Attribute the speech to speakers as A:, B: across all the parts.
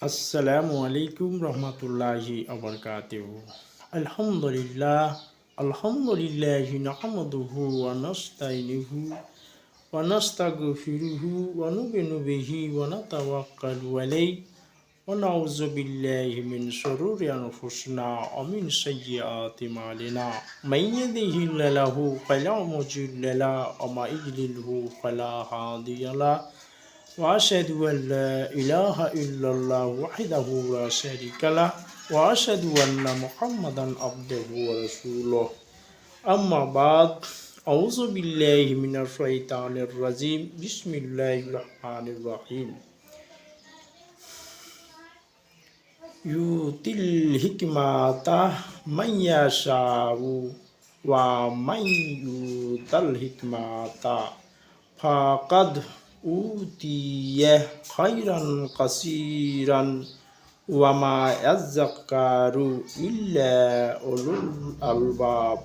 A: আসসালামু আলাইকুম রহমতুল্লাহি আবরকাতেহ আলহামদুলিল্লাহ আলহামদুলিল্লাহ নাহমাদুহু ওয়া নাস্তাইনুহু ওয়া নাস্তাগফিরুহু ওয়া নুমিনু বিহি ওয়া নাতাওয়াক্কালু আলাইহি ওয়া নাউযু বিল্লাহি মিন শুরুরি আনফুসিনা ওয়া মিন সাইয়্যাতি আমালিনা মান ইয়াহদিহিল্লাহু ফালা মুজিল্লা লাহু ওয়া মা ইউদ্লিলহু ফালা হাদিয়া লাহু وأشهد أن لا إله إلا الله وحده لا شريك له وأشهد أن محمدا عبده ورسوله. أما بعد أعوذ بالله من الشيطان الرجيم. بسم الله الرحمن الرحيم. يؤتي الحكمة من يشاء ومن يؤت الحكمة. فقد উতিয়ে খৈরন কসিরন ওয়ামা ইয়াজ্জাকারু ইল্লা উলুল আলবাব।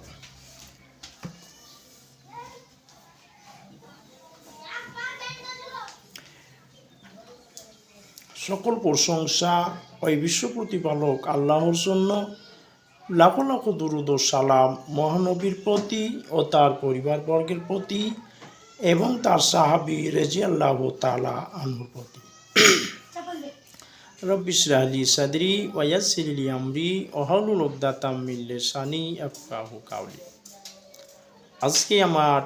A: সকল প্রশংসা ওই বিশ্ব প্রতিপালক আল্লাহর জন্য। লাখ লাখ দুরুদ সালাম মহানবীর প্রতি ও তার পরিবারবর্গের প্রতি। এবং তার সাহাবি রেজি আল্লাহ তালা আনহুর প্রতি। সাদরি ওয়াসিরলি আমরি ওহালুল উকদাতাম মিল্লে সানি আফকাহু কাউলি আজকে আমার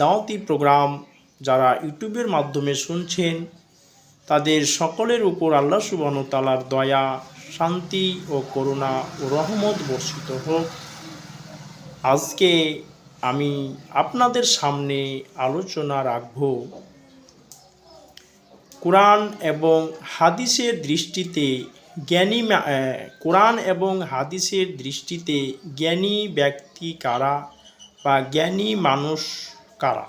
A: দাওয়াতি প্রোগ্রাম যারা ইউটিউবের মাধ্যমে শুনছেন, তাদের সকলের উপর আল্লাহ সুবান তালার দয়া, শান্তি ও করুণা ও রহমত বর্ষিত হোক। আজকে আমি আপনাদের সামনে আলোচনা রাখব কোরআন এবং হাদিসের দৃষ্টিতে জ্ঞানী কোরআন এবং হাদিসের দৃষ্টিতে জ্ঞানী ব্যক্তি কারা বা জ্ঞানী মানুষ কারা?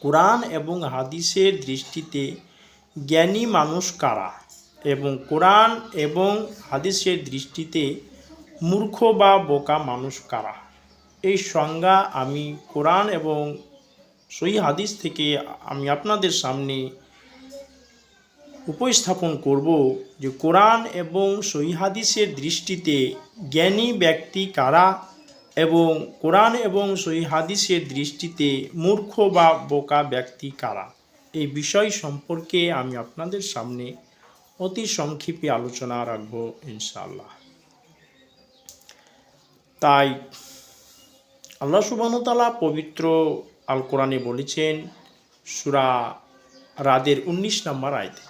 A: কোরআন এবং হাদিসের দৃষ্টিতে জ্ঞানী মানুষ কারা? এবং কোরআন এবং হাদিসের দৃষ্টিতে মূর্খ বা বোকা মানুষ কারা? এই সংজ্ঞা আমি কোরআন এবং সই হাদিস থেকে আমি আপনাদের সামনে উপস্থাপন করব যে কোরআন এবং সই হাদিসের দৃষ্টিতে জ্ঞানী ব্যক্তি কারা এবং কোরআন এবং সই হাদিসের দৃষ্টিতে মূর্খ বা বোকা ব্যক্তি কারা? এই বিষয় সম্পর্কে আমি আপনাদের সামনে অতি সংক্ষেপে আলোচনা রাখব ইনশাআল্লাহ। তাই আল্লাহ সুবাহতালা পবিত্র আল কোরআনে বলেছেন, সুরা রাদের উনিশ নম্বর আয়তে।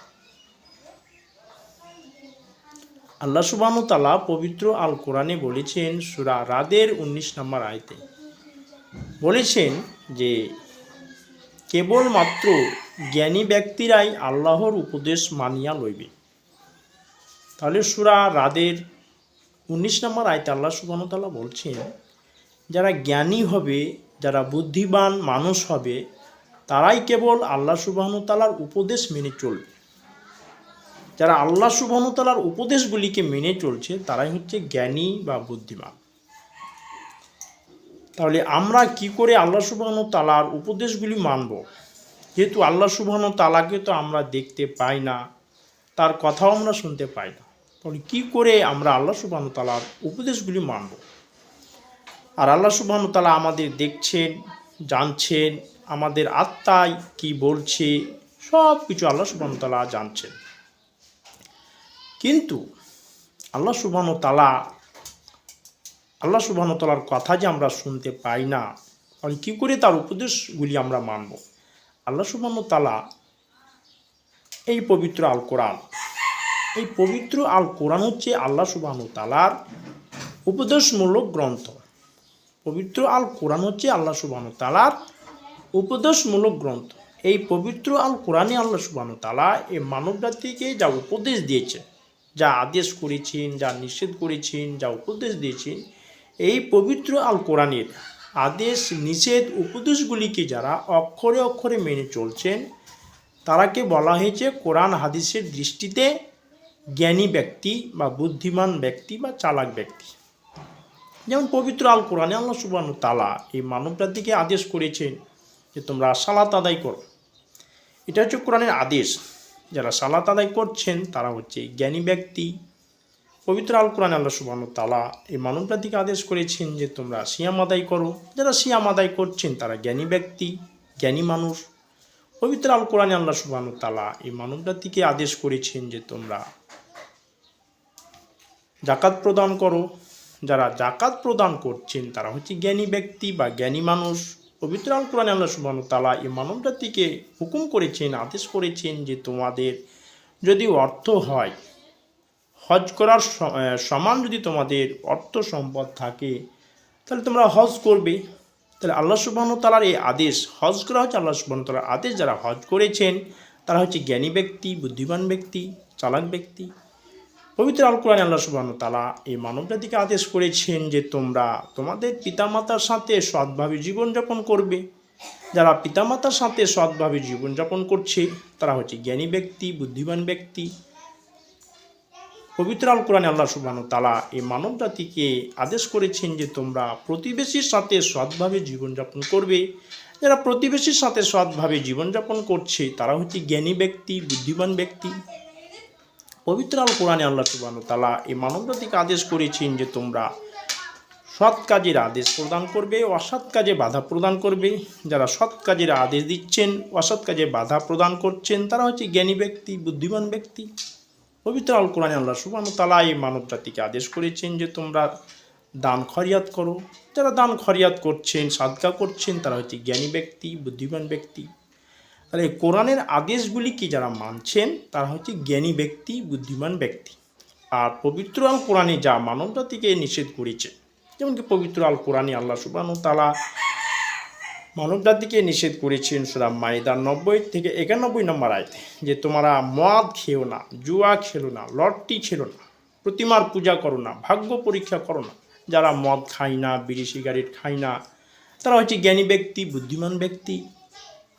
A: আল্লাহ সুবাহতালা পবিত্র আল কোরআনে বলেছেন, সুরা রাদের উনিশ নম্বর আয়তে বলেছেন যে, কেবলমাত্র জ্ঞানী ব্যক্তিরাই আল্লাহর উপদেশ মানিয়া লইবে। তাহলে সুরা রাদের উনিশ নম্বর আয়তে আল্লাহ সুবাহতাল্লাহ বলছেন যারা জ্ঞানী হবে, যারা বুদ্ধিমান মানুষ হবে, তারাই কেবল আল্লাহ সুবাহতালার উপদেশ মেনে চলবে। যারা আল্লাহ সুবাহতালার উপদেশগুলিকে মেনে চলছে, তারাই হচ্ছে জ্ঞানী বা বুদ্ধিমান। তাহলে আমরা কি করে আল্লাহ সুবাহন তালার উপদেশগুলি মানব? যেহেতু আল্লাহ সুবাহন তালাকে তো আমরা দেখতে পাই না, তার কথাও আমরা শুনতে পাই না। তাহলে কী করে আমরা আল্লাহ সুবাহন তালার উপদেশগুলি মানব? আর আল্লাহ সুবাহন তালা আমাদের দেখছেন, জানছেন, আমাদের আত্মায় কি বলছে সব কিছু আল্লাহ সুবাহন তালা জানছেন। কিন্তু আল্লাহ সুবাহন তালা আল্লাহ সুবাহন তালার কথা যে আমরা শুনতে পাই না তাহলে কী করে তার উপদেশগুলি আমরা মানব? আল্লাহ সুবাহন তালা এই পবিত্র আল কোরআন এই পবিত্র আল কোরআন হচ্ছে আল্লাহ সুবাহন তালার উপদেশমূলক গ্রন্থ। পবিত্র আল কোরআন হচ্ছে আল্লাহ সুবাহন তালার উপদেশমূলক গ্রন্থ। এই পবিত্র আল কোরআনে আল্লাহ সুবাহন তালা এই মানব জাতিকে যা উপদেশ দিয়েছে, যা আদেশ করেছেন, যা নিষেধ করেছেন, যা উপদেশ দিয়েছেন, এই পবিত্র আল কোরআনের আদেশ, নিষেধ, উপদেশগুলিকে যারা অক্ষরে অক্ষরে মেনে চলছেন, তারাকে বলা হয়েছে কোরআন হাদিসের দৃষ্টিতে জ্ঞানী ব্যক্তি বা বুদ্ধিমান ব্যক্তি বা চালাক ব্যক্তি। যেমন পবিত্র আল কোরআনে আল্লাহ সুবাহ তালা এই মানব জাতিকে আদেশ করেছেন যে তোমরা সালাত আদায় করো। এটা হচ্ছে কোরআনের আদেশ। যারা সালাত আদায় করছেন, তারা হচ্ছে জ্ঞানী ব্যক্তি। পবিত্র আল কোরআন আল্লাহ সুবাহ তালা এই মানব জাতিকে আদেশ করেছেন যে তোমরা সিয়াম আদায় করো। যারা সিয়াম আদায় করছেন, তারা জ্ঞানী ব্যক্তি, জ্ঞানী মানুষ। পবিত্র আল কোরআনে আল্লাহ সুবাহ তালা এই মানব জাতিকে আদেশ করেছেন যে তোমরা জাকাত প্রদান করো। যারা জাকাত প্রদান করছেন, তারা হচ্ছে জ্ঞানী ব্যক্তি বা জ্ঞানী মানুষ। পবিত্র কোরআনে আল্লাহ সুবাহ তালা এই মানব জাতিকে হুকুম করেছেন, আদেশ করেছেন যে তোমাদের যদি অর্থ হয়, হজ করার সমান যদি তোমাদের অর্থ সম্পদ থাকে, তাহলে তোমরা হজ করবে। তাহলে আল্লাহ সুবাহন তালার এই আদেশ, হজ করা হচ্ছে আল্লাহ সুবাহন তালার আদেশ। যারা হজ করেছেন, তারা হচ্ছে জ্ঞানী ব্যক্তি, বুদ্ধিমান ব্যক্তি, চালাক ব্যক্তি। পবিত্র আল কোরআন আল্লাহ সুবাহন তালা এই মানব জাতিকে আদেশ করেছেন যে তোমরা তোমাদের পিতামাতার সাথে সৎভাবে জীবনযাপন করবে। যারা পিতামাতার সাথে সৎভাবে জীবনযাপন করছে, তারা হচ্ছে জ্ঞানী ব্যক্তি, বুদ্ধিমান ব্যক্তি। পবিত্র আল কোরআনে আল্লাহ সুবহান তালা এই মানব জাতিকে আদেশ করেছেন যে তোমরা প্রতিবেশীর সাথে সৎভাবে জীবনযাপন করবে। যারা প্রতিবেশীর সাথে সৎভাবে জীবনযাপন করছে, তারা হচ্ছে জ্ঞানী ব্যক্তি, বুদ্ধিমান ব্যক্তি। পবিত্র আল কোরআনে আল্লাহ সুবহান তালা এই মানব জাতিকে আদেশ করেছেন যে তোমরা সৎ কাজের আদেশ প্রদান করবে অসৎ কাজে বাধা প্রদান করবে। যারা সৎ কাজের আদেশ দিচ্ছেন, অসৎ কাজে বাধা প্রদান করছেন, তারা হচ্ছে জ্ঞানী ব্যক্তি, বুদ্ধিমান ব্যক্তি। পবিত্র আল কোরআনে আল্লাহ সুবাহ তালা এই মানব জাতিকে আদেশ করেছেন যে তোমরা দান খরিয়াত করো। যারা দান খরিয়াত করছেন, সাদকা করছেন, তারা হচ্ছে জ্ঞানী ব্যক্তি, বুদ্ধিমান ব্যক্তি। তাহলে কোরআনের আদেশগুলিকে যারা মানছেন, তারা হচ্ছে জ্ঞানী ব্যক্তি, বুদ্ধিমান ব্যক্তি। আর পবিত্র আল কোরআনে যা মানব জাতিকে নিষেধ করেছে, যেমন কি পবিত্র আল কোরআনে আল্লাহ সুবাহ তালা মানব জাতিকে নিষেধ করেছেন সুরা মাইদার নব্বই থেকে একানব্বই নম্বর আয়তে, যে তোমরা মদ খেও না, জুয়া খেলো না, লটটি খেলো না, প্রতিমার পূজা করো না, ভাগ্য পরীক্ষা করো না, যারা মদ খায় না, বিড়ি, সিগারেট খায় না, তারা হচ্ছে জ্ঞানী ব্যক্তি, বুদ্ধিমান ব্যক্তি।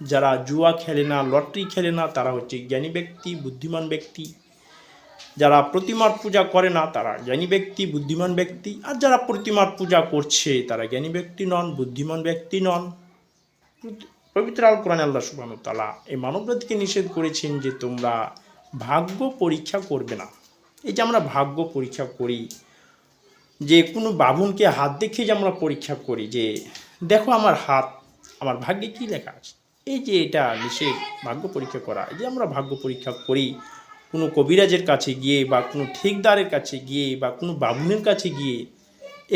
A: যারা জুয়া খেলে না, লটারি খেলে না, তারা হচ্ছে জ্ঞানী ব্যক্তি, বুদ্ধিমান ব্যক্তি। যারা প্রতিমার পূজা করে না, তারা জ্ঞানী ব্যক্তি, বুদ্ধিমান ব্যক্তি। আর যারা প্রতিমার পূজা করছে, তারা জ্ঞানী ব্যক্তি নন, বুদ্ধিমান ব্যক্তি নন। পবিত্র আল কোরআন আল্লাহ সুবাহ তালা এই মানবজাতিকে নিষেধ করেছেন যে তোমরা ভাগ্য পরীক্ষা করবে না। এই যে আমরা ভাগ্য পরীক্ষা করি, যে কোনো বাবুনকে হাত দেখে যে আমরা পরীক্ষা করি, যে দেখো আমার হাত, আমার ভাগ্যে কী লেখা আছে? এই যে এটা নিষেধ, ভাগ্য পরীক্ষা করা, এই যে আমরা ভাগ্য পরীক্ষা করি, কোনো কবিরাজের কাছে গিয়ে বা কোনো ঠিকদারের কাছে গিয়ে বা কোনো বাবুনের কাছে গিয়ে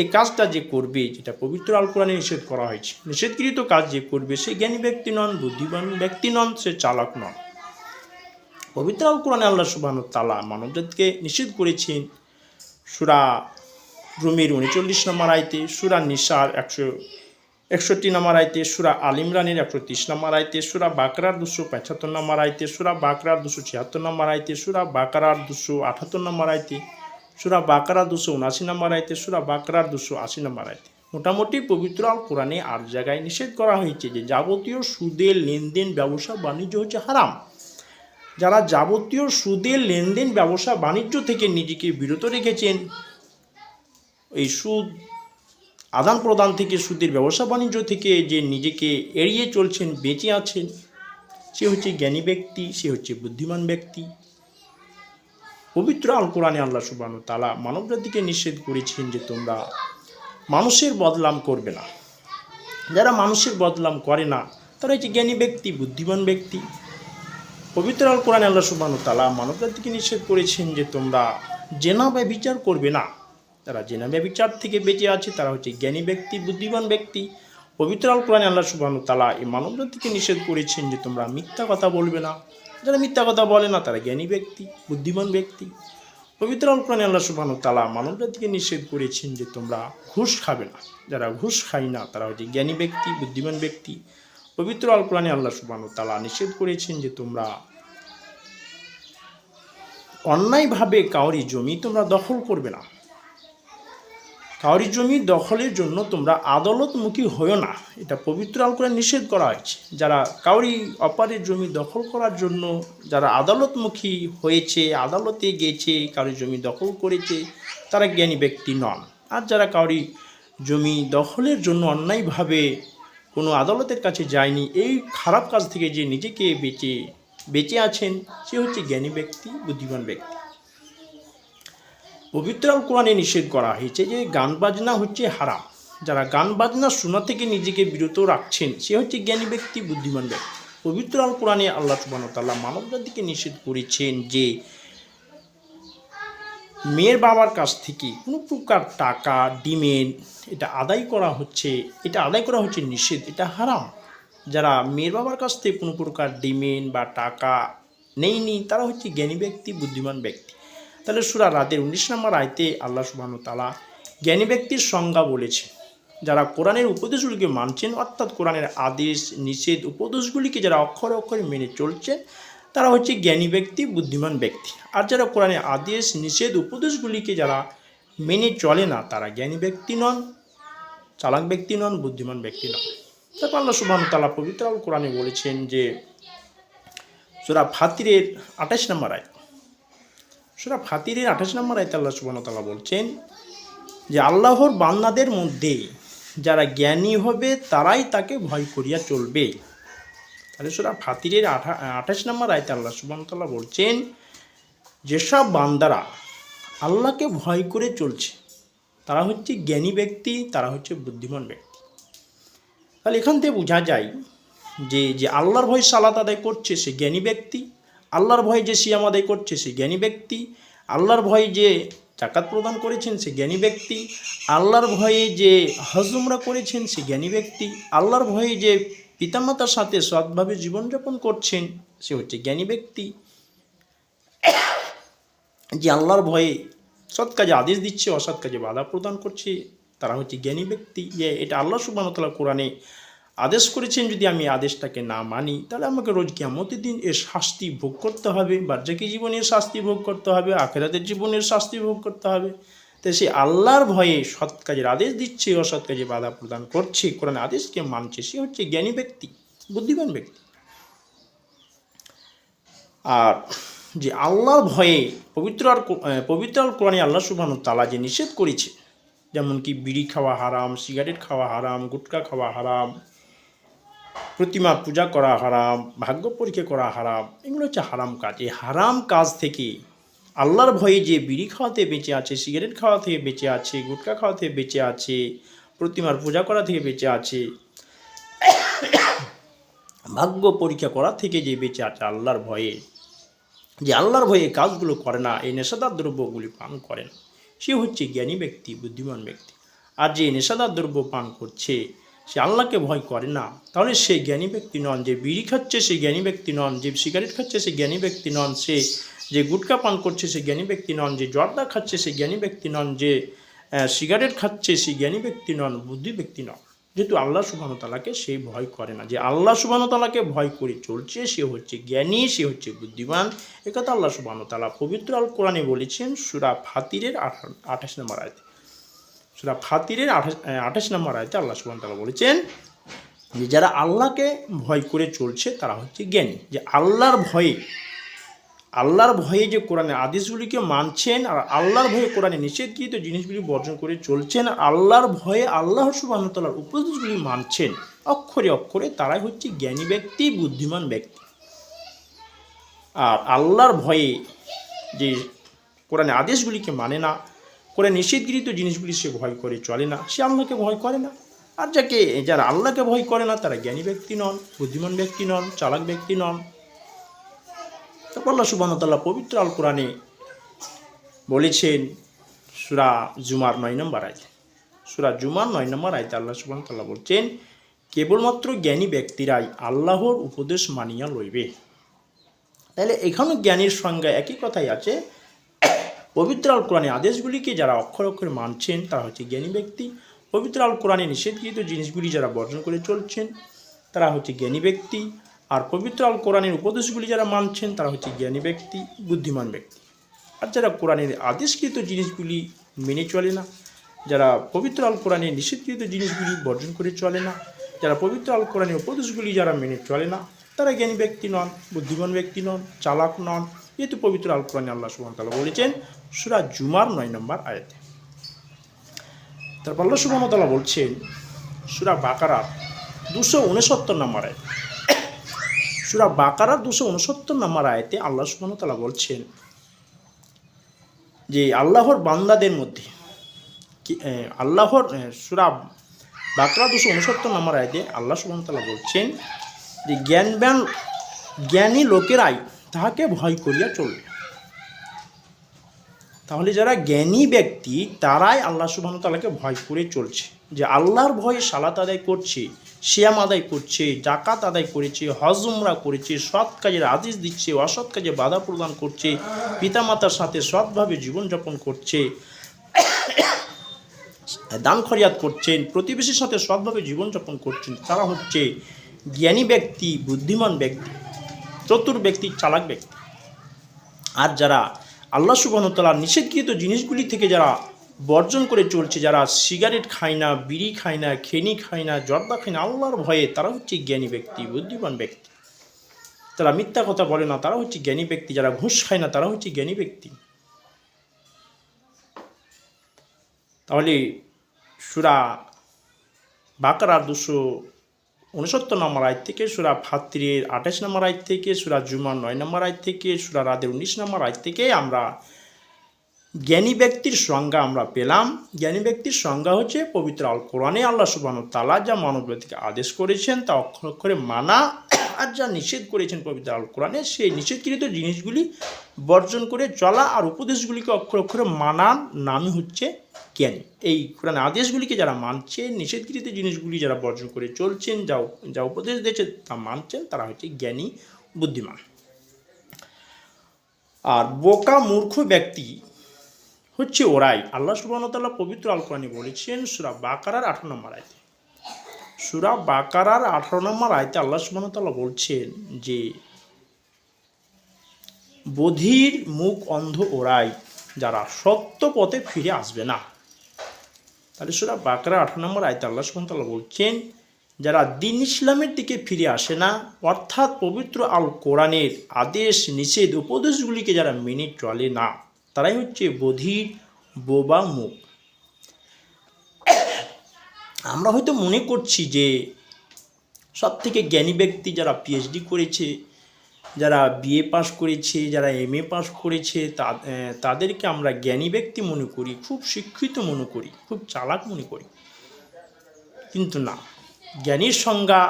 A: এই কাজটা যে করবে, যেটা পবিত্র আল কোরআনে নিষেধ করা হয়েছে, নিষেধকৃত কাজ যে করবে, সে জ্ঞানী ব্যক্তি নন, বুদ্ধিমান ব্যক্তি নন, সে চালাক নন। পবিত্র আল কোরআনে আল্লাহ সুবাহ তালা মানবজাতিকে নিষেধ করেছেন, সুরা রুমির উনচল্লিশ নম্বর আইতে সুরা নিসার একশো একষট্টি নম্বর আইতে সুরা আল ইমরানের একশো তিরিশ নম্বর আইতে সুরা বাকরার দুশো পঁচাত্তর নম্বর আইতে সুরা বাকরার দুশো ছিয়াত্তর নম্বর আইতে সুরা বাকরার দুশো আঠাত্তর নম্বর আইতে সুরা বাকরা দুশো উনআশি নম্বর আইতে সুরা বাকরার দুশো আশি নম্বর আইতে মোটামুটি পবিত্র আল কোরআনে আর জায়গায় নিষেধ করা হয়েছে যে যাবতীয় সুদের লেনদেন ব্যবসা বাণিজ্য হচ্ছে হারাম। যারা যাবতীয় সুদের লেনদেন ব্যবসা বাণিজ্য থেকে নিজেকে বিরত রেখেছেন, এই সুদ আদান প্রদান থেকে, সুদের ব্যবসা বাণিজ্য থেকে যে নিজেকে এড়িয়ে চলছেন, বেঁচে আছেন, সে হচ্ছে জ্ঞানী ব্যক্তি, সে হচ্ছে বুদ্ধিমান ব্যক্তি। পবিত্র আল কোরআনে আল্লাহ সুবান তালা মানব জাতিকে নিষেধ করেছেন যে তোমরা মানুষের বদলাম করবে না। যারা মানুষের বদলাম করে না, তারা হচ্ছে জ্ঞানী ব্যক্তি, বুদ্ধিমান ব্যক্তি। পবিত্র আল কোরআনে আল্লাহ সুবান তালা মানব জাতিকে নিষেধ করেছেন যে তোমরা জেনা বা বিচার করবে না। যারা জেনা ব্যবিচার থেকে বেঁচে আছে, তারা হচ্ছে জ্ঞানী ব্যক্তি, বুদ্ধিমান ব্যক্তি। পবিত্র আল কোরআনে আল্লাহ সুবাহ তালা এই মানবজাতিকে নিষেধ করেছেন যে তোমরা মিথ্যা কথা বলবে না। যারা মিথ্যা কথা বলে না, তারা জ্ঞানী ব্যক্তি, বুদ্ধিমান ব্যক্তি। পবিত্র আল কোরআনে আল্লাহ সুবাহ তালা মানবজাতিকে নিষেধ করেছেন যে তোমরা ঘুষ খাবে না। যারা ঘুষ খায় না, তারা হচ্ছে জ্ঞানী ব্যক্তি, বুদ্ধিমান ব্যক্তি। পবিত্র আল কোরআনে আল্লাহ সুবাহ তালা নিষেধ করেছেন যে তোমরা অন্যায়ভাবে কাউরি জমি তোমরা দখল করবে না। কাউরি জমি দখলের জন্য তোমরা আদালতমুখী হয়েও না। এটা পবিত্র আল কোরআন নিষেধ করা হয়েছে। যারা কাউরি অপারের জমি দখল করার জন্য যারা আদালতমুখী হয়েছে, আদালতে গেছে, কাউরি জমি দখল করেছে, তারা জ্ঞানী ব্যক্তি নন। আর যারা কাউরি জমি দখলের জন্য অন্যায়ভাবে কোনো আদালতের কাছে যায়নি, এই খারাপ কাজ থেকে যে নিজেকে বেঁচে বেঁচে আছেন, সে হচ্ছে জ্ঞানী ব্যক্তি, বুদ্ধিমান ব্যক্তি। পবিত্র কোরআনে নিষেধ করা হয়েছে যে গান বাজনা হচ্ছে হারাম। যারা গান বাজনা শোনা থেকে নিজেকে বিরত রাখছেন, সে হচ্ছে জ্ঞানী ব্যক্তি, বুদ্ধিমান ব্যক্তি। পবিত্র আল কোরআনে আল্লাহ সুবাহ তাল্লাহ মানব জাতিকে নিষেধ করেছেন যে মেয়ের বাবার কাছ থেকে কোনো প্রকার টাকা ডিমেন্ড এটা আদায় করা হচ্ছে, এটা আদায় করা হচ্ছে নিষেধ, এটা হারাম। যারা মেয়ের বাবার কাছ থেকে কোনো প্রকার ডিমেন্ড বা টাকা নেই নেয়নি, তারা হচ্ছে জ্ঞানী ব্যক্তি, বুদ্ধিমান ব্যক্তি। তাহলে সুরা রাতের উনিশ নম্বর আয়তে আল্লাহ সুবাহন তালা জ্ঞানী ব্যক্তির সংজ্ঞা বলেছে, যারা কোরআনের উপদেশগুলিকে মানছেন, অর্থাৎ কোরআনের আদেশ, নিষেধ, উপদেশগুলিকে যারা অক্ষরে অক্ষরে মেনে চলছেন তারা হচ্ছে জ্ঞানী ব্যক্তি, বুদ্ধিমান ব্যক্তি। আর যারা কোরআনের আদেশ, নিষেধ, উপদেশগুলিকে যারা মেনে চলে না, তারা জ্ঞানী ব্যক্তি নন, চালাক ব্যক্তি নন, বুদ্ধিমান ব্যক্তি নন। তারপর আল্লাহ সুবাহ তালা পবিত্র কোরআনে বলেছেন যে, সুরা ফাতিরের আঠাশ নম্বর আয় সুরা ফাতিরের আঠাশ নম্বর আয়তে আল্লাহ বলছেন যে আল্লাহর বান্নাদের মধ্যে যারা জ্ঞানী হবে, তারাই তাকে ভয় করিয়া চলবে। তাহলে সুরা ফাতিরের আঠা, আঠাশ নম্বর আয়তে আল্লাহ সুবাহতাল্লাহ বলছেন, যেসব বান্দারা আল্লাহকে ভয় করে চলছে, তারা হচ্ছে জ্ঞানী ব্যক্তি, তারা হচ্ছে বুদ্ধিমান ব্যক্তি। তাহলে এখান থেকে বোঝা যায় যে যে আল্লাহর ভয় সালাত আদায় করছে সে জ্ঞানী ব্যক্তি আল্লাহর ভয় যে সিয়াম আদায় করছে, সে জ্ঞানী ব্যক্তি। আল্লাহর ভয় যে জাকাত প্রদান করেছেন, সে জ্ঞানী ব্যক্তি। আল্লাহর ভয়ে যে হজুমরা করেছেন, সে জ্ঞানী ব্যক্তি। আল্লাহর ভয়ে যে পিতামাতার সাথে সৎভাবে জীবনযাপন করছেন, সে হচ্ছে জ্ঞানী ব্যক্তি। যে আল্লাহর ভয়ে সৎ কাজে আদেশ দিচ্ছে, অসৎ কাজে বাধা প্রদান করছে, তারা হচ্ছে জ্ঞানী ব্যক্তি। যে এটা আল্লাহ সুবাহতাল্লাহ কোরআনে আদেশ করেছেন, যদি আমি আদেশটাকে না মানি, তাহলে আমাকে রোজ কেমতের দিন এর শাস্তি ভোগ করতে হবে, বার্জাকি জীবনের শাস্তি ভোগ করতে হবে, আখেরাতের জীবনের শাস্তি ভোগ করতে হবে। তো সে আল্লাহর ভয়ে সৎ কাজের আদেশ দিচ্ছে, অসৎ কাজে বাধা প্রদান করছে, কোরআন আদেশকে মানছে, সে হচ্ছে জ্ঞানী ব্যক্তি, বুদ্ধিমান ব্যক্তি। আর যে আল্লাহর ভয়ে পবিত্র আর পবিত্র আল কোরআনে আল্লাহ সুবাহ তালা যে নিষেধ করেছে যেমন কি বিড়ি খাওয়া হারাম, সিগারেট খাওয়া হারাম, গুটকা খাওয়া হারাম প্রতিমা পূজা করা হারাম, ভাগ্য পরীক্ষা করা হারাম, এগুলো হচ্ছে হারাম কাজ। এই হারাম কাজ থেকে আল্লাহর ভয়ে যে বিড়ি খাওয়াতে বেঁচে আছে, সিগারেট খাওয়া থেকে বেঁচে আছে, গুটকা খাওয়া থেকে বেঁচে আছে, প্রতিমার পূজা করা থেকে বেঁচে আছে, ভাগ্য পরীক্ষা করা থেকে যে বেঁচে আছে আল্লাহর ভয়ে, যে আল্লাহর ভয়ে কাজগুলো করে না, এই নেশাদার দ্রব্যগুলি পান করেন সে হচ্ছে জ্ঞানী ব্যক্তি, বুদ্ধিমান ব্যক্তি। আর যে নেশাদার দ্রব্য পান করছে সে আল্লাহকে ভয় করে না। তাহলে সে জ্ঞানী ব্যক্তি নন, যে বিড়ি খাচ্ছে সে জ্ঞানী ব্যক্তি নন, যে সিগারেট খাচ্ছে সে জ্ঞানী ব্যক্তি নন, সে যে গুটকা পান করছে সে জ্ঞানী ব্যক্তি নন, যে জর্দা খাচ্ছে সে জ্ঞানী ব্যক্তি নন, যে সিগারেট খাচ্ছে সে জ্ঞানী ব্যক্তি নন, বুদ্ধি ব্যক্তি নন। যেহেতু আল্লাহ সুবাহতালাকে সে ভয় করে না। যে আল্লাহ সুবাহতালাকে ভয় করে চলছে, সে হচ্ছে জ্ঞানী, সে হচ্ছে বুদ্ধিমান। একথা আল্লাহ সুবাহতালা পবিত্র আল কোরআনে বলেছেন, সুরা ফাতিরের আঠা- আঠাশ নম্বর আয়তে। সুরা ফাতিরের আঠাশ আঠাশ নম্বর আয়তে আল্লাহ সুবাহতালা বলেছেন যে যারা আল্লাহকে ভয় করে চলছে, তারা হচ্ছে জ্ঞানী। যে আল্লাহর ভয়ে আল্লাহর ভয়ে যে কোরআনের আদেশগুলিকে মানছেন আর আল্লাহর ভয়ে কোরআনে নিষেধকৃত জিনিসগুলি বর্জন করে চলছেন, আল্লাহর ভয়ে আল্লাহ সুবাহতাল্লার উপদেশগুলি মানছেন, অক্ষরে অক্ষরে তারাই হচ্ছে জ্ঞানী ব্যক্তি, বুদ্ধিমান ব্যক্তি। আর আল্লাহর ভয়ে যে কোরআনের আদেশগুলিকে মানে না করে নিষেধকৃত জিনিসগুলি সে ভয় করে, চলে না। সে আল্লাহকে ভয় করে না। আর যাকে, যারা আল্লাহকে ভয় করে না, তারা জ্ঞানী ব্যক্তি নন, বুদ্ধিমান ব্যক্তি নন, চালাক ব্যক্তি নন। তারপর আল্লাহ সুবাহতাল্লাহ পবিত্র আল কোরআনে বলেছেন, সুরা জুমার নয় নম্বর আয় সুরা জুমার নয় নম্বর আয়তে আল্লাহ সুবাহতাল্লাহ বলছেন, কেবলমাত্র জ্ঞানী ব্যক্তিরাই আল্লাহর উপদেশ মানিয়া লইবে। তাহলে এখানেও জ্ঞানীর সংজ্ঞা একই কথাই আছে পবিত্র আল কোরআনে আদেশগুলিকে যারা অক্ষর অক্ষরে মানছেন, তারা হচ্ছে জ্ঞানী ব্যক্তি। পবিত্র আল কোরআনে নিষেধকৃত জিনিসগুলি যারা বর্জন করে চলছেন, তারা হচ্ছে জ্ঞানী ব্যক্তি। আর পবিত্র আল কোরআনের উপদেশগুলি যারা মানছেন, তারা হচ্ছে জ্ঞানী ব্যক্তি, বুদ্ধিমান ব্যক্তি। আর যারা কোরআনের আদেশকৃত জিনিসগুলি মেনে চলে না, যারা পবিত্র আল কোরআনের নিষেধকৃত জিনিসগুলি বর্জন করে চলে না, যারা পবিত্র আল কোরআনের উপদেশগুলি যারা মেনে চলে না, তারা জ্ঞানী ব্যক্তি নন, বুদ্ধিমান ব্যক্তি নন, চালাক নন। যেহেতু পবিত্র আল কোরআনে আল্লাহ সুবহানাহু বলেছেন, সুরা জুমার নয় নম্বর আয়াতে। তারপর আল্লাহ সুবহানাহু বলছেন, সুরা বাকারার দুশো উনসত্তর নম্বর আয়াত। সুরা বাকারার দুশো উনসত্তর নম্বর আয়তে আল্লাহ সুবাহতালা বলছেন যে, আল্লাহর বান্দাদের মধ্যে আল্লাহর সুরা বাকরা দুশো উনসত্তর নম্বর আয়তে আল্লাহ সুবাহতালা বলছেন যে, জ্ঞানবান, জ্ঞানী লোকেরাই তাহাকে ভয় করিয়া চলবে তাহলে যারা জ্ঞানী ব্যক্তি, তারাই আল্লাহ সুবাহ তালাকে ভয় করে চলছে। যে আল্লাহর ভয়ে সালাত আদায় করছে শ্যাম আদায় করছে জাকাত আদায় করেছে হজমরা করেছে, সৎ কাজের আদেশ দিচ্ছে, অসৎ কাজে বাধা প্রদান করছে, পিতামাতার সাথে সৎভাবে জীবনযাপন করছে, দান খরিয়াত করছেন প্রতিবেশীর সাথে সৎভাবে জীবনযাপন করছেন তারা হচ্ছে জ্ঞানী ব্যক্তি, বুদ্ধিমান ব্যক্তি। চতুর ব্যক্তি চালাক ব্যক্তি। আর যারা আল্লাহ সুবাহতালার নিষেধকৃত জিনিসগুলি থেকে যারা বর্জন করে চলছে, যারা সিগারেট খায় না, বিড়ি খায় না খেনি খায় না, জর্দা খায় না, আল্লাহর ভয়ে তারা হচ্ছে জ্ঞানী ব্যক্তি, বুদ্ধিমান ব্যক্তি। তারা মিথ্যা কথা বলে না, তারা হচ্ছে জ্ঞানী ব্যক্তি, যারা ঘুষ খায় না, তারা হচ্ছে জ্ঞানী ব্যক্তি। তাহলে সুরা বাকারার দুশো উনসত্তর নম্বর আয় থেকে সুরা ফাত্রির আঠাশ নম্বর আয় থেকে, সুরা জুমার নয় নম্বর আয় থেকে, সুরা রাদের উনিশ নম্বর আয় থেকে আমরা জ্ঞানী ব্যক্তির সংজ্ঞা আমরা পেলাম। জ্ঞানী ব্যক্তির সংজ্ঞা হচ্ছে পবিত্র আল কোরআনে আল্লাহ সুবাহ তালা যা মানব জাতিকে আদেশ করেছেন তা অক্ষর অক্ষরে মানা আর যা নিষেধ করেছেন পবিত্র আল কোরআনে, সেই নিষেধকৃত জিনিসগুলি বর্জন করে চলা আর উপদেশগুলিকে অক্ষর অক্ষরে মানার নামই হচ্ছে জ্ঞানী। এই কোরআন আদেশগুলিকে যারা মানছে নিষেধকৃত জিনিসগুলি যারা বর্জন করে চলছেন, যা যা উপদেশ দিয়েছে, তা মানছেন, তারা হচ্ছে জ্ঞানী, বুদ্ধিমান। আর বোকা, মূর্খ ব্যক্তি হচ্ছে ওরাই। আল্লাহ সুবাহতাল্লাহ পবিত্র আল কোরআনে বলেছেন, সুরা বাকারার আঠারো নম্বর আয়তে। সুরা বাকারার আঠারো নম্বর আয়তে আল্লাহ সুবাহতাল্লাহ বলছেন যে, বধির মুখ অন্ধ ওরাই, যারা সত্য পথে ফিরে আসবে না। তাহলে সুরা বাকরা আঠারো নম্বর আয়তে আল্লাহ সুবাহতাল্লাহ বলছেন, যারা দিন ইসলামের দিকে ফিরে আসে না, অর্থাৎ পবিত্র আল কোরআনের আদেশ, নিষেধ, উপদেশগুলিকে যারা মেনে চলে না, তারাই হচ্ছে বধির বোবা মুখ। আমরা হয়তো মনে করছি যে সব থেকে জ্ঞানী ব্যক্তি যারা পিএইচডি করেছে, যারা বিএ পাস করেছে, যারা এম এ পাস করেছে তাদেরকে আমরা জ্ঞানী ব্যক্তি মনে করি, খুব শিক্ষিত মনে করি, খুব চালাক মনে করি। কিন্তু না, জ্ঞানীর সংজ্ঞা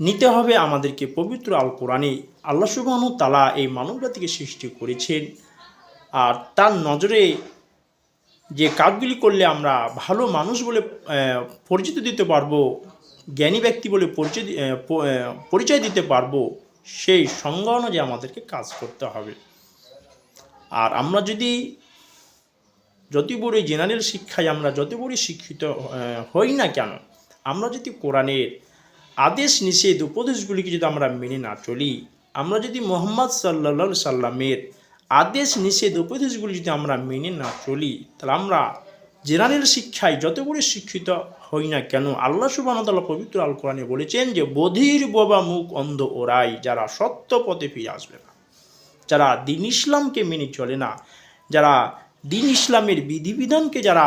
A: নিতে হবে আমাদেরকে পবিত্র আল কোরআনে। আল্লাহ সুবাহন তালা এই মানব জাতিকে সৃষ্টি করেছেন। আর তার নজরে যে কাজগুলি করলে আমরা ভালো মানুষ বলে পরিচিত দিতে পারব, জ্ঞানী ব্যক্তি বলে পরিচয় পরিচয় দিতে পারব, সেই সংজ্ঞা অনুযায়ী আমাদেরকে কাজ করতে হবে। আর আমরা যদি, যত বড়ই জেনারেল শিক্ষায় আমরা যত বড়ই শিক্ষিত হই না কেন, আমরা যদি কোরআনের আদেশ, নিষেধ, উপদেশগুলিকে যদি আমরা মেনে না চলি, আমরা যদি মোহাম্মদ সাল্লা সাল্লামের আদেশ নিষেধ উপদেশগুলি যদি আমরা মেনে না চলি, তাহলে আমরা জেনারেল শিক্ষায় যত বড় শিক্ষিত হই না কেন, আল্লাহ সুবাহতাল্লাহ পবিত্র আল কোরআনে বলেছেন যে, বধির বোবা মুখ অন্ধ ওরাই যারা সত্য পথে ফিরে আসবে না। যারা দিন ইসলামকে মেনে চলে না, যারা দিন ইসলামের বিধিবিধানকে যারা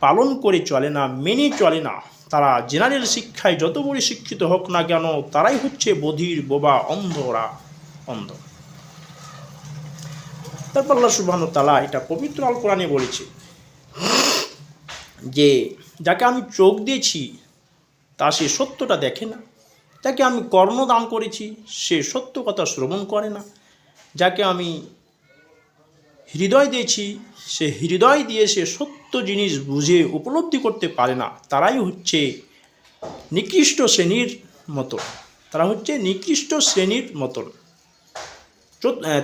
A: পালন করে চলে না, মেনে চলে না, তারা জেনারেল শিক্ষায় যত বড় শিক্ষিত হোক না কেন, তারাই হচ্ছে বধির বোবা অন্ধরা অন্ধ তারপর আল্লাহ সুবহান তালা এটা পবিত্র আল কোরআনে বলেছে যে, যাকে আমি চোখ দিয়েছি, তা সে সত্যটা দেখে না। যাকে আমি কর্ণ দান করেছি, সে সত্য কথা শ্রবণ করে না। যাকে আমি হৃদয় দিয়েছি, সে হৃদয় দিয়ে সে সত্য জিনিস বুঝে উপলব্ধি করতে পারে না। তারাই হচ্ছে নিকৃষ্ট শ্রেণির মতো তারা হচ্ছে নিকৃষ্ট শ্রেণির মতন।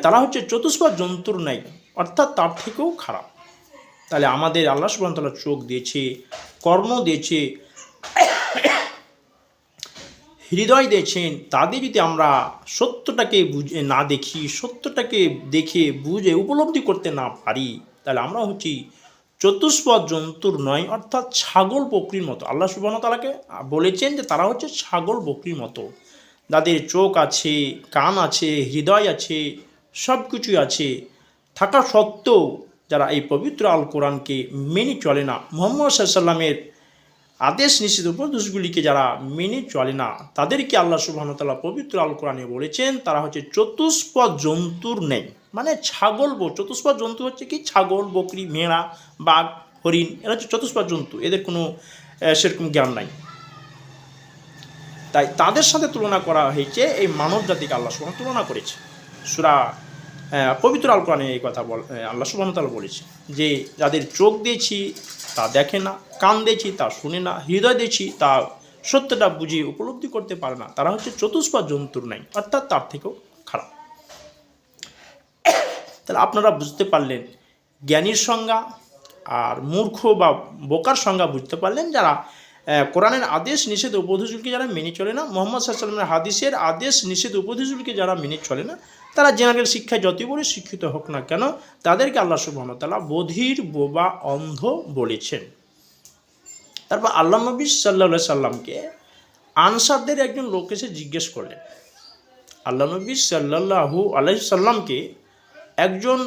A: তারা হচ্ছে চতুষ্পদ জন্তুর নাই অর্থাৎ তার থেকেও খারাপ। তাহলে আমাদের আল্লাহ সুবাহতাল্লাহ চোখ দিয়েছে, কর্ণ দিয়েছে, হৃদয় দিয়েছেন তাদের যদি আমরা সত্যটাকে বুঝে না দেখি, সত্যটাকে দেখে বুঝে উপলব্ধি করতে না পারি, তাহলে আমরা হচ্ছি চতুষ্পদ জন্তুর নয় অর্থাৎ ছাগল বকরির মতো। আল্লাহ সুবাহ তালাকে বলেছেন যে তারা হচ্ছে ছাগল বকরির মতো। যাদের চোখ আছে, কান আছে, হৃদয় আছে সব কিছুই আছে। থাকা সত্ত্বেও যারা এই পবিত্র আল কোরআনকে মেনে চলে না, মোহাম্মদ সাল্লামের আদেশ নিষেধ উপদেশগুলিকে যারা মেনে চলে না, তাদেরকে আল্লাহ সুবাহতাল্লাহ পবিত্র আল কোরআনে বলেছেন, তারা হচ্ছে চতুষ্পদ জন্তুর নেই। মানে ছাগল চতুষ্পদ জন্তু হচ্ছে কি? ছাগল, বকরি মেড়া বাঘ, হরিণ, এরা হচ্ছে চতুষ্পদ জন্তু। এদের কোনো সেরকম জ্ঞান নাই। তাই তাদের সাথে তুলনা করা হয়েছে এই মানব জাতিকে আল্লাহ সুবাহ তুলনা করেছে। সুরা পবিত্র আল কোরআনে এই কথা বল আল্লাহ সুবাহতাল বলেছে যে যাদের চোখ দিয়েছি তা দেখে না, কান দিয়েছি তা শুনে না, হৃদয় দিয়েছি তা সত্যটা বুঝিয়ে উপলব্ধি করতে পারে না, তারা হচ্ছে চতুষ্পা জন্তুর নাই, অর্থাৎ তার থেকেও খারাপ। তাহলে আপনারা বুঝতে পারলেন, জ্ঞানীর সংজ্ঞা আর মূর্খ বা বোকার সংজ্ঞা বুঝতে পারলেন যারা কোরআনের আদেশ নিষেধ উপদেশগুলিকে যারা মেনে চলে না, মোহাম্মদ সাল্লামের হাদিসের আদেশ নিষেধ উপদেশগুলিকে যারা মেনে চলে না, তারা জেনারেল শিক্ষায় যতই বড় শিক্ষিত হোক না কেন, তাদেরকে আল্লাহ সুবাহতাল্লাহ বধির, বোবা, অন্ধ বলেছেন। তারপর আল্লাহ নবী সাল্লা সাল্লামকে আনসারদের একজন লোক এসে জিজ্ঞেস করলেন। আল্লাহ নবী সাল্লাহু আলাই সাল্লামকে একজন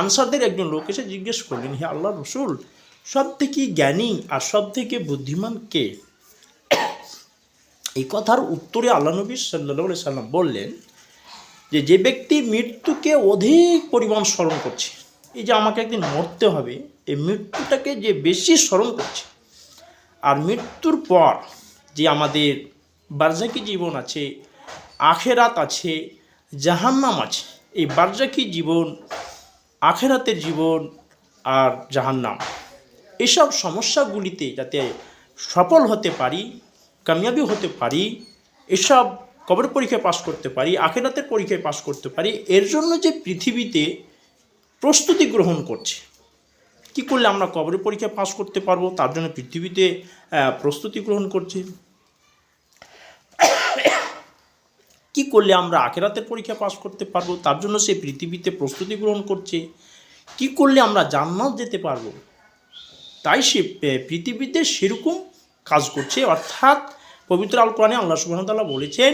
A: আনসারদের একজন লোক এসে জিজ্ঞেস করলেন, হে আল্লাহ রসুল সব থেকে জ্ঞানী আর সব থেকে বুদ্ধিমান কে? এই কথার উত্তরে আল্লাহ নবী সাল্লাহ সাল্লাম বললেন যে যে ব্যক্তি মৃত্যুকে অধিক পরিমাণ স্মরণ করছে, এই যে আমাকে একদিন মরতে হবে, এই মৃত্যুটাকে যে বেশি স্মরণ করছে, আর মৃত্যুর পর যে আমাদের বার্জাকি জীবন আছে, আখেরাত আছে, জাহান্নাম আছে, এই বার্জাকি জীবন, আখেরাতের জীবন আর জাহান্নাম। এসব সমস্যাগুলিতে যাতে সফল হতে পারি, কামিয়াবি হতে পারি, এসব কবর পরীক্ষায় পাশ করতে পারি, আখেরাতের পরীক্ষায় পাশ করতে পারি, এর জন্য যে পৃথিবীতে প্রস্তুতি গ্রহণ করছে, কি করলে আমরা কবরের পরীক্ষায় পাশ করতে পারব, তার জন্য পৃথিবীতে প্রস্তুতি গ্রহণ করছে। কি করলে আমরা আখেরাতের পরীক্ষা পাশ করতে পারব, তার জন্য সে পৃথিবীতে প্রস্তুতি গ্রহণ করছে। কি করলে আমরা জান্নাত যেতে পারব তাই সে পৃথিবীতে সেরকম কাজ করছে। অর্থাৎ পবিত্র আল কোরআনে আল্লাহ সুবাহতাল্লাহ বলেছেন,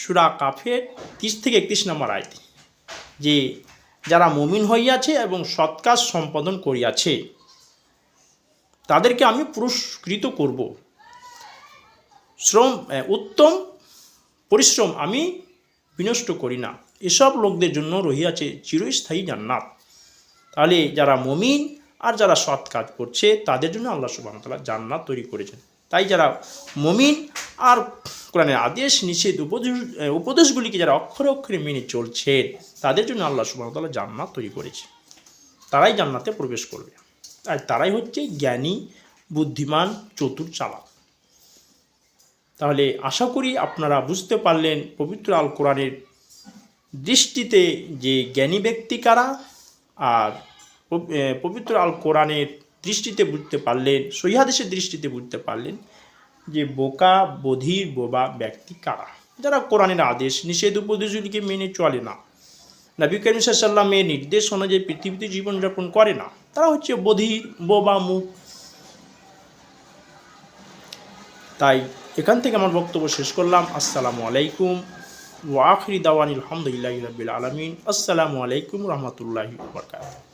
A: সুরা কাফের তিরিশ থেকে একত্রিশ নম্বর আয়তে, যে যারা মমিন হইয়াছে এবং সৎ কাজ সম্পাদন করিয়াছে, তাদেরকে আমি পুরস্কৃত করব। শ্রম উত্তম পরিশ্রম আমি বিনষ্ট করি না। এসব লোকদের জন্য রহিয়াছে চিরস্থায়ী জান্নাত। তাহলে যারা মমিন আর যারা সৎ কাজ করছে, তাদের জন্য আল্লাহ সুবাহতাল্লাহ জান্নাত তৈরি করেছেন। তাই যারা মমিন আর কোরআনের আদেশ, নিষেধ, উপদেশ উপদেশগুলিকে যারা অক্ষরে অক্ষরে মেনে চলছে তাদের জন্য আল্লাহ সুবাহতাল্লাহ জান্নাত তৈরি করেছে। তারাই জান্নাতে প্রবেশ করবে। আর তারাই হচ্ছে জ্ঞানী, বুদ্ধিমান, চতুর চালাক। তাহলে আশা করি আপনারা বুঝতে পারলেন পবিত্র আল কোরআনের দৃষ্টিতে যে জ্ঞানী ব্যক্তি কারা আর পবিত্র আল কোরআনের দৃষ্টিতে বুঝতে পারলেন সহিহাদেশের দৃষ্টিতে বুঝতে পারলেন যে বোকা, বধির, বোবা ব্যক্তি কারা? যারা কোরআনের আদেশ, নিষেধ উপদেশগুলিকে মেনে চলে না, নবী করিম সাল্লামের নির্দেশ অনুযায়ী পৃথিবীতে জীবনযাপন করে না, তারা হচ্ছে বধির, বোবা মুখ তাই এখান থেকে আমার বক্তব্য শেষ করলাম। আসসালামু আলাইকুম ওয়া আখরি দাওয়ানিল আলহামদুলিল্লাহি রাব্বিল আলামিন। আসসালামু আলাইকুম রহমতুল্লাহি ওয়া বারাকাতুহু।